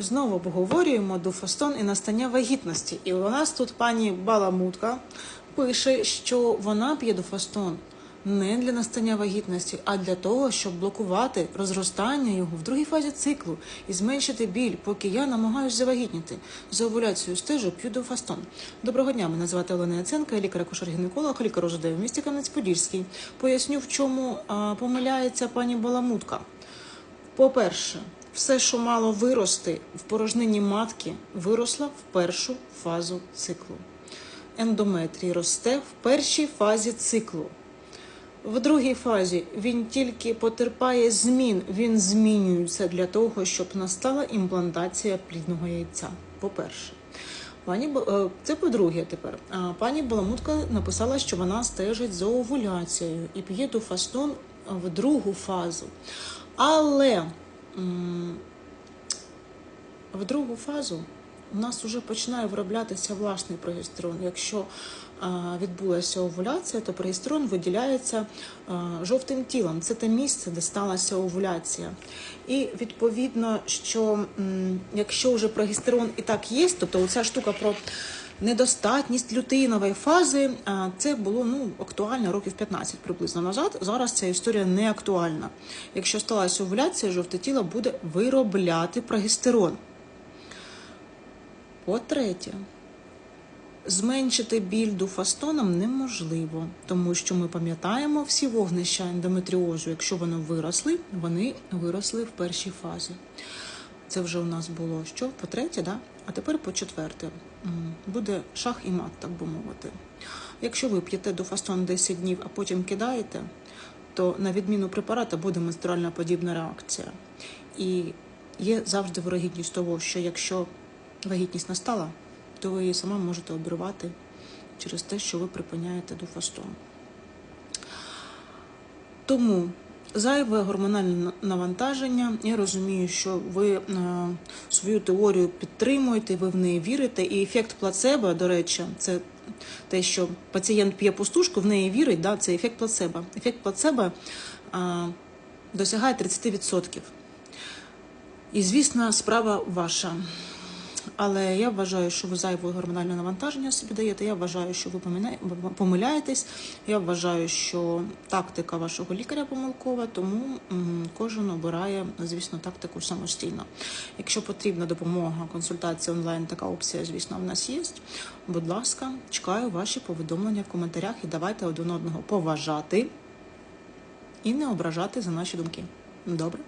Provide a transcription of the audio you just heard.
Знову обговорюємо дуфастон і настання вагітності. І у нас тут пані Баламутка пише, що вона п'є дуфастон не для настання вагітності, а для того, щоб блокувати розростання його в другій фазі циклу і зменшити біль, поки я намагаюся завагітніти. За овуляцією стежу п'ю дуфастон. Доброго дня, мене звати Олена Яценка, я лікар ОЖД в місті Кам'янець-Подільський. Поясню, в чому а, помиляється пані Баламутка. По-перше, все, що мало вирости в порожнині матки, виросло в першу фазу циклу. Ендометрій росте в першій фазі циклу. В другій фазі він тільки потерпає змін, він змінюється для того, щоб настала імплантація плідного яйця. По-перше, пані е, це по-друге тепер. Пані Баламутка написала, що вона стежить за овуляцією і п'є дуфастон в другу фазу. Але в другу фазу у нас вже починає вироблятися власний прогестерон. Якщо відбулася овуляція, то прогестерон виділяється жовтим тілом. Це те місце, де сталася овуляція. І відповідно, що якщо вже прогестерон і так є, тобто ця штука про недостатність лютеїнової фази, це було ну актуально років 15 приблизно назад. Зараз ця історія не актуальна. Якщо сталася овуляція, жовте тіло буде виробляти прогестерон. По-третє, зменшити біль дуфастоном неможливо, тому що ми пам'ятаємо всі вогнища ендометріозу, якщо вони виросли, вони виросли в першій фазі. Це вже у нас було що? По-третє, да? а тепер по-четверте. Буде шах і мат, так би мовити. Якщо ви п'єте дуфастон 10 днів, а потім кидаєте, то на відміну препарата буде менструальна подібна реакція. І є завжди вирогідність того, що якщо вагітність настала, то ви її сама можете обірвати через те, що ви припиняєте дуфастон. Тому зайве гормональне навантаження. Я розумію, що ви е, свою теорію підтримуєте, ви в неї вірите. І ефект плацебо, до речі, це те, що пацієнт п'є пустушку, в неї вірить, да, це ефект плацебо. Ефект плацебо е, досягає 30%. І, звісно, справа ваша. Але я вважаю, що ви зайве гормональне навантаження собі даєте. Я вважаю, що ви помиляєтесь. Я вважаю, що тактика вашого лікаря помилкова, тому кожен обирає, звісно, тактику самостійно. Якщо потрібна допомога, консультація онлайн, така опція, звісно, в нас є. Будь ласка, чекаю ваші повідомлення в коментарях і давайте один одного поважати і не ображати за наші думки. Добре?